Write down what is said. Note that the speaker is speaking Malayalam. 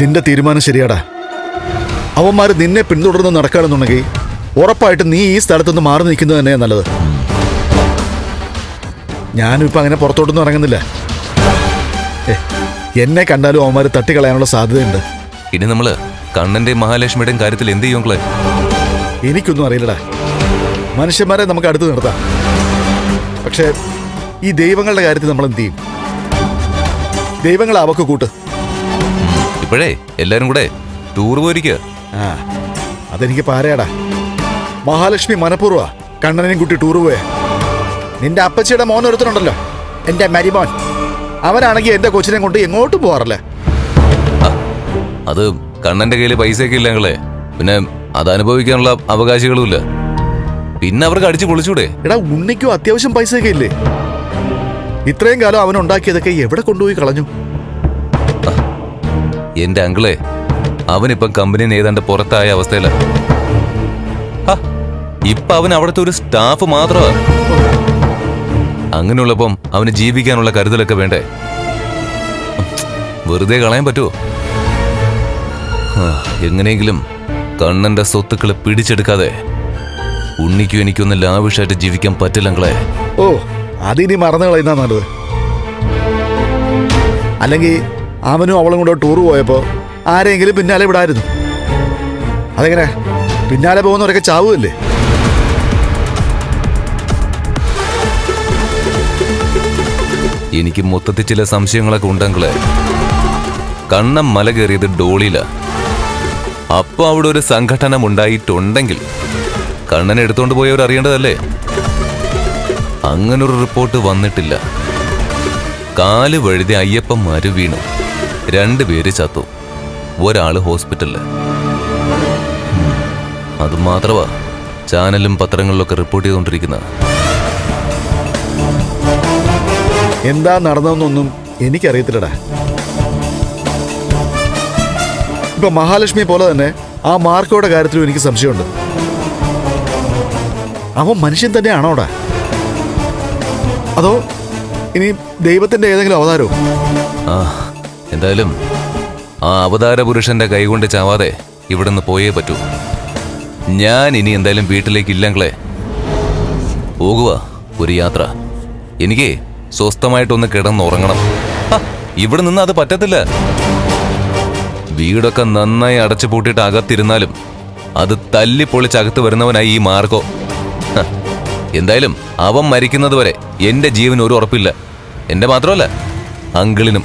നിന്റെ തീരുമാനം ശരിയാടാ. അവന്മാർ നിന്നെ പിന്തുടർന്ന് നടക്കുകയാണെന്നുണ്ടെങ്കിൽ ഉറപ്പായിട്ട് നീ ഈ സ്ഥലത്തുനിന്ന് മാറി നിൽക്കുന്നത് തന്നെയാണ് നല്ലത്. ഞാനും ഇപ്പം അങ്ങനെ പുറത്തോട്ടൊന്നും ഇറങ്ങുന്നില്ല. എന്നെ കണ്ടാലും അവന്മാർ തട്ടിക്കളയാനുള്ള സാധ്യതയുണ്ട്. ഇനി നമ്മൾ കണ്ണന്റെയും മഹാലക്ഷ്മിയുടെയും കാര്യത്തിൽ എന്ത് ചെയ്യും എനിക്കൊന്നും അറിയില്ലടാ. മനുഷ്യന്മാരെ നമുക്ക് അടുത്ത് നിർത്താം. പക്ഷേ ഈ ദൈവങ്ങളുടെ കാര്യത്തിൽ നമ്മൾ എന്ത് ചെയ്യും? ദൈവങ്ങളെ അവക്ക് കൂട്ട്. ഇപ്പോഴേ എല്ലാരും കൂടെ ടൂർ പോയിരിക്കുക ആ അതെനിക്ക് പാരയാടാ. മഹാലക്ഷ്മി മനഃപൂർവ കണ്ണനെയും കുട്ടി ടൂർ പോയേ. നിന്റെ അപ്പച്ചിയുടെ മോൻ ഒരുത്തനുണ്ടല്ലോ എന്റെ മരിമോൻ. അവനാണെങ്കിൽ എന്റെ കൊച്ചിനെ കൊണ്ട് എങ്ങോട്ടും പോവാറില്ല? അത് കണ്ണന്റെ കയ്യിൽ പൈസയൊക്കെ ഇല്ല ഞങ്ങളെ പിന്നെ അത് അനുഭവിക്കാനുള്ള അവകാശികളുമില്ല പിന്നെ അവർക്ക് അടിച്ചു പൊളിച്ചൂടെ. എടാ ഉണ്ണിക്കും അത്യാവശ്യം പൈസയൊക്കെ ഇല്ലേ? ഇത്രയും കാലം അവൻ ഉണ്ടാക്കിയതൊക്കെ എവിടെ കൊണ്ടുപോയി കളഞ്ഞു? എന്റെ അങ്കിളെ അവനിപ്പം കമ്പനിയിൽ നേതാണ്ട് പുറത്തായ അവസ്ഥയില. ഇപ്പൊ അവൻ അവിടുത്തെ ഒരു സ്റ്റാഫ് മാത്രമാ അങ്ങനെയുള്ളപ്പം അവന് ജീവിക്കാനുള്ള കരുതലൊക്കെ വേണ്ടേ? വെറുതെ കളയാൻ പറ്റുമോ എങ്ങനെയെങ്കിലും കണ്ണന്റെ സ്വത്തുക്കളെ പിടിച്ചെടുക്കാതെ ഉണ്ണിക്കും എനിക്കൊന്ന് ലാവിഷായിട്ട് ജീവിക്കാൻ പറ്റില്ലങ്ങളെ ഓ അതിനി മറന്നു കളയുന്ന നല്ലത്. അല്ലെങ്കിൽ അവനും അവളും കൂടെ ടൂർ പോയപ്പോൾ ആരെങ്കിലും പിന്നാലെ വിടായിരുന്നു. അതെങ്ങനെ? പിന്നാലെ പോകുന്നവരൊക്കെ ചാവുമല്ലേ എനിക്ക് മൊത്തത്തിൽ ചില സംശയങ്ങളൊക്കെ ഉണ്ടെങ്കിലേ. കണ്ണം മല കയറിയത് ഡോളിയില. അപ്പൊ അവിടെ ഒരു സംഘടന ഉണ്ടായിട്ടുണ്ടെങ്കിൽ കണ്ണനെ എടുത്തോണ്ട് പോയവർ അറിയേണ്ടതല്ലേ? അങ്ങനൊരു റിപ്പോർട്ട് വന്നിട്ടില്ല. കാൽ വഴുതി അയ്യപ്പന്മാര് വീണു. രണ്ടുപേര് ചത്തു. ഒരാൾ ഹോസ്പിറ്റലിൽ. ഉം. അത് മാത്രമാ ചാനലും പത്രങ്ങളിലൊക്കെ റിപ്പോർട്ട് ചെയ്തുകൊണ്ടിരിക്കുന്നത് എന്താ നടന്നതെന്നൊന്നും എനിക്കറിയത്തില്ലടാ. ഇപ്പൊ മഹാലക്ഷ്മി പോലെ തന്നെ ആ മാർക്കോയുടെ കാര്യത്തിലും എനിക്ക് സംശയമുണ്ട്. അവൻ മനുഷ്യൻ തന്നെയാണോടാ? അതോ ഇനി ദൈവത്തിന്റെ ഏതെങ്കിലും അവതാരമോ? ആ എന്തായാലും ആ അവതാര പുരുഷന്റെ കൈകൊണ്ട് ചാവാതെ ഇവിടുന്ന് പോയേ പറ്റൂ. ഞാൻ ഇനി എന്തായാലും വീട്ടിലേക്ക് ഇല്ലെങ്കിലേ പോകുക ഒരു യാത്ര. എനിക്ക് സ്വസ്ഥമായിട്ടൊന്ന് കിടന്നുറങ്ങണം ഇവിടെ നിന്ന് അത് പറ്റത്തില്ല. വീടൊക്കെ നന്നായി അടച്ചു പൂട്ടിയിട്ട് അകത്തിരുന്നാലും അത് തല്ലി പൊളിച്ചകത്ത് വരുന്നവനായി ഈ മാർഗോ. എന്തായാലും അവൻ മരിക്കുന്നത് വരെ എന്റെ ജീവൻ ഒരു ഉറപ്പില്ല. എന്റെ മാത്രമല്ല അങ്കിളിനും.